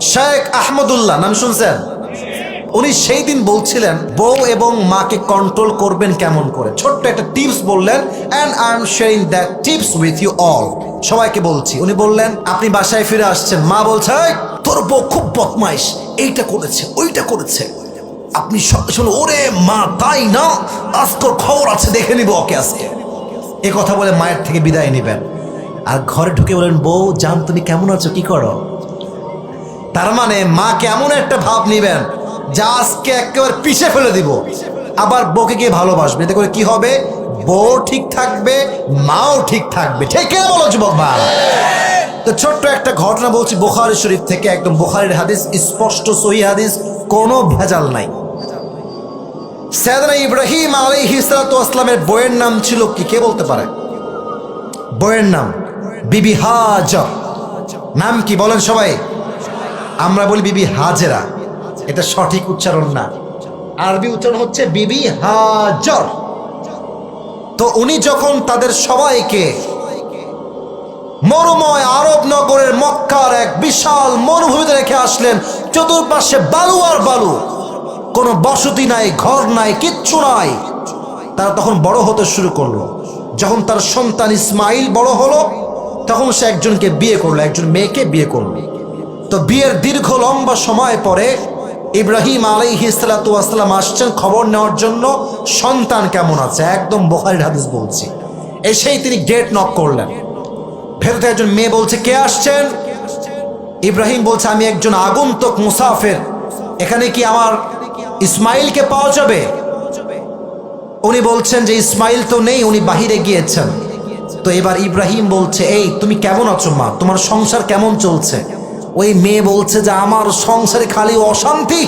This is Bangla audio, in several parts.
শেখ আহমদুল্লাহ নাম শুনছেন? উনি সেই দিন বলছিলেন বউ এবং মাকে কন্ট্রোল করবেন কেমন করে? ছোট্ট একটা টিপস বললেন and I am sharing that tips with you all সবাইকে বলছি উনি বললেন আপনি বাসায় ফিরে আসছেন। মা বলছে "এই, তোর বউ খুব বদমাইশ। এইটা করেছে ওইটা করেছে। আপনি সঙ্গে ওরে মা তাই না? আজকের খবর আছে দেখে নিব ওকে আজকে। এ কথা বলে মায়ের থেকে বিদায় নেবেন। আর ঘরে ঢুকে বলেন বউ জান তুমি কেমন আছো কি করো? তার মানে মা কেমন একটা ভাব নিবেন যা আজকে একেবারে পিষে ফেলে দিব। আবার বউকে গিয়ে ভালোবাসবে। এতে করে কি হবে? বউ ঠিক থাকবে, মাও ঠিক থাকবে। ঠিক বলো, যুবক ভাই? তো ছোট্ট একটা ঘটনা বলছি বোখারি শরীফ থেকে। একদম বোখারির হাদিস, স্পষ্ট, সহি হাদিস, কোনো ভেজাল নাই। সৈয়দনা ইব্রাহিম আলাইহিস আসলামের বইয়ের নাম ছিল কি? কে বলতে পারে? বইয়ের নাম বিবি হাজার নাম কি বলেন সবাই? আমরা বলি বিবি হাজেরা। এটা সঠিক উচ্চারণ না। আরবি উচ্চারণ হচ্ছে বিবি হাজর। তো উনি যখন তাদের সবাইকে মরুময় আরব নগরের মক্কার এক বিশাল মরুভূমিতে রেখে আসলেন, চতুর্পাশে বালু আর বালু, কোনো বসতি নাই, ঘর নাই, কিচ্ছু নাই। তারা তখন বড় হতে শুরু করল। যখন তার সন্তান ইসমাইল বড় হলো, তখন সে একজনকে বিয়ে করল, একজন মেয়েকে বিয়ে করল। তো বিয়ের দীর্ঘ লম্বা সময় পরে ইব্রাহিম আলাই সালাম আসছেন খবর নেওয়ার জন্য। সন্তান কেমন আছে? একদম বোখারির হাদিস বলছি। এসেই তিনি গেট নক করলেন। ভেতরে একজন মেয়ে বলছে, কে আসছেন? ইব্রাহিম বলছে, আমি একজন আগন্তুক মুসাফের। এখানে কি আমার ইসমাইলকে পাওয়া যাবে? উনি বলছেন যে, ইসমাইল তো নেই, উনি বাহিরে গিয়েছেন। তো এবার ইব্রাহিম বলছে, এই, তুমি কেমন আছো মা? তোমার সংসার কেমন চলছে? ওই মেয়ে বলছে যে, আমার সংসারে খালি অশান্তি।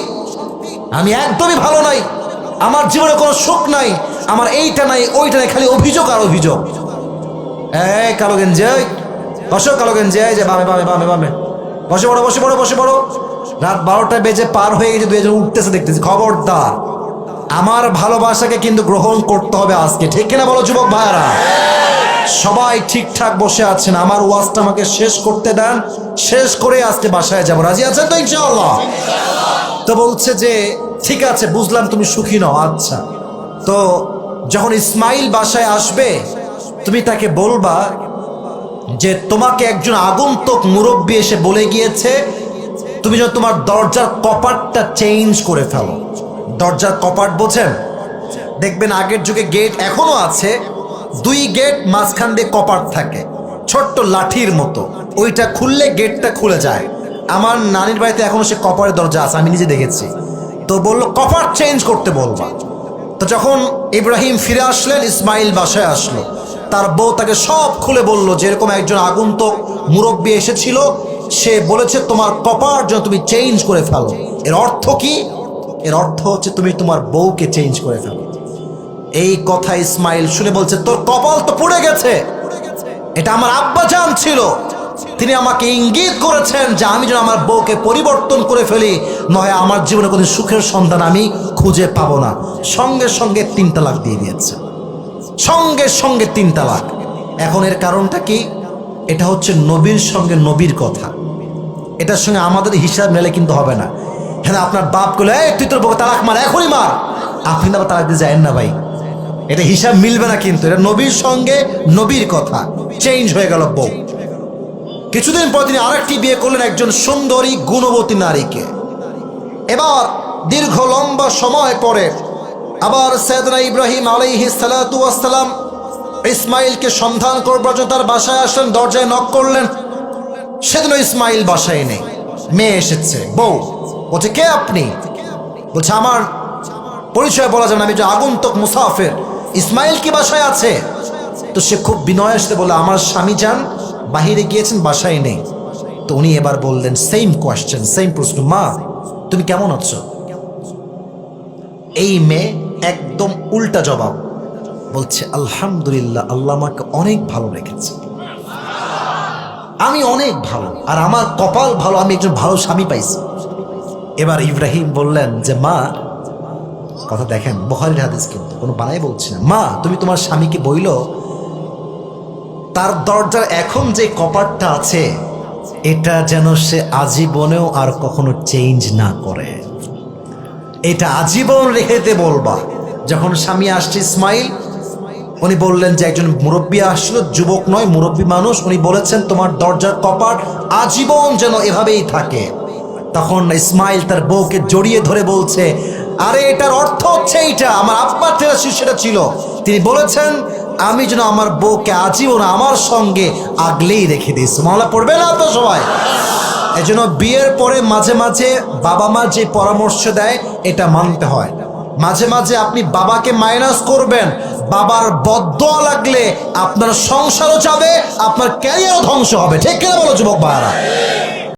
আমি একদমই ভালো নাই। আমার জীবনে কোনো সুখ নাই। আমার এইটা নাই, ওইটা নাই, খালি অভিযোগ আর অভিযোগ। এই কালো গেঞ্জি বসো কালো গেঞ্জি যে বামে বামে বামে বামে। বসে পড়ো বসে পড়ো বসে পড়ো রাত বারোটা বেজে পার হয়ে গেছে দুজন উঠতেছে, দেখতেছি। খবরদার। আমার ভালোবাসাকে কিন্তু গ্রহণ করতে হবে আজকে। ঠিক কিনা বলো, যুবক ভাইয়ারা? সবাই ঠিকঠাক বসে আছেন। আমার ওয়াজটা আমাকে শেষ করতে দেন। শেষ করে আজকে বাসায় যাব। রাজি আছেন তো ইনশাআল্লাহ? তো বলছে যে, ঠিক আছে, বুঝলাম তুমি সুখী নও। আচ্ছা। তো যখন ইসমাইল বাসায় আসবে, তুমি তাকে বলবা যে, তোমাকে একজন আগন্তুক মুরব্বী এসে বলে গিয়েছে, তুমি যেন তোমার দরজার কপাটটা চেঞ্জ করে ফেলো। দরজার কপাট বোঝেন? দেখবেন আগের যুগে গেট এখনও আছে, দুই গেট মাঝখান দিয়ে কপাট থাকে, ছোট্ট লাঠির মতো। ওইটা খুললে গেটটা খুলে যায়। আমার নানির বাড়িতে এখনও সে কপারের দরজা আছে, আমি নিজে দেখেছি। তো বলল, কপার চেঞ্জ করতে বলবা। তো যখন ইব্রাহিম ফিরে আসলেন, ইসমাইল বাসায় আসলো। তার বউ তাকে সব খুলে বলল, যেরকম একজন আগন্তুক মুরব্বী এসেছিল, সে বলেছে, তোমার কপার যেন তুমি চেঞ্জ করে ফেলো। এর অর্থ কি? এর অর্থ হচ্ছে, তুমি তোমার বউকে চেঞ্জ করে ফেলো। এই কথা ইসমাইল শুনে বলছে, তোর কপাল তো পুড়ে গেছে। এটা আমার আব্বা জান ছিল। তিনি আমাকে ইঙ্গিত করেছেন যে আমি যেন আমার বউকে পরিবর্তন করে ফেলি নয় আমার জীবনে কোনো সুখের সন্ধান আমি খুঁজে পাবো না। সঙ্গে সঙ্গে তিন তালাক দিয়ে দিয়েছে। সঙ্গে সঙ্গে তিন তালাক। এখন এর কারণটা কি? এটা হচ্ছে নবীর সঙ্গে নবীর কথা। এটার সঙ্গে আমাদের হিসাব মেলে কিন্তু হবে না। হ্যাঁ আপনার বাপগুলো এই, তুই তোর বউকে তালাক মার, এখনই মার। আপনি তো তালাক দিয়ে যায়েন না ভাই। এটা হিসাব মিলবে না কিন্তু। এটা নবীর সঙ্গে নবীর কথা। চেঞ্জ হয়ে গেল বউ। কিছুদিন পর তিনি আরেকটি বিয়ে করলেন একজন সুন্দরী, গুণবতী নারীকে। এবার দীর্ঘ লম্বা সময় পরে আবার সৈয়দনা ইব্রাহিম আলাইহি সালাম ইসমাইলকে সন্ধান করবার জন্য তার বাসায় আসলেন, দরজায় নক করলেন। সেদিনও ইসমাইল বাসায় নেই। মেয়ে এসেছে, বউ। বলছে, কে আপনি? বলছে, আমার পরিচয় বলা যাবে আমি যে আগন্তুক মুসাফের। ইসমাইল কি বাসায় আছে? তো সে খুব বিনয় সাথে বলে আমার স্বামী যান বাহিরে গিয়েছেন, বাসায় নেই। তো উনি এবার বললেন সেম কোয়েশ্চেন সেম প্রশ্ন, মা, তুমি কেমন আছো? এই মেয়ে একদম উল্টা জবাব বলছে, আলহামদুলিল্লাহ, আল্লাহ আমাকে অনেক ভালো রেখেছে। আমি অনেক ভালো, আর আমার কপাল ভালো, আমি একজন ভালো স্বামী পাইছি। এবার ইব্রাহিম বললেন যে, মা, কথা দেখেন বহারির হাদিস কিন্তু কোনো বানাই বলছি না। মা, তুমি তোমার স্বামীকে বইল তার দরজার এখন যে কপাটটা আছে, এটা যেন সে আজীবনেও আর কখনো চেঞ্জ না করে। এটা আজীবন রেখে দিতে বলবা। যখন স্বামী আসছে ইসমাইল, উনি বললেন যে একজন মুরব্বী আসছিল, যুবক নয়, মুরব্বী মানুষ, উনি বলেছেন, তোমার দরজার কপাট আজীবন যেন এভাবেই থাকে। তখন ইসমাইল তার বউকে জড়িয়ে ধরে বলছে, আরে এটার অর্থ হচ্ছে এইটা, আমার আব্বার ছিল, সেটা ছিল। তিনি বলেছেন আমি যেন আমার বউকে আজীবন আমার সঙ্গে আগলেই রেখে দিই। মামলা পড়বে না তো সবাই? এজন্য বিয়ের পরে মাঝে মাঝে বাবা মা যে পরামর্শ দেয়, এটা মানতে হয়। মাঝে মাঝে আপনি বাবাকে মাইনাস করবেন। বাবার বদয়া লাগলে আপনার সংসারও যাবে, আপনার ক্যারিয়ারও ধ্বংস হবে। ঠিক কিনা বলো, যুবক ভাইরা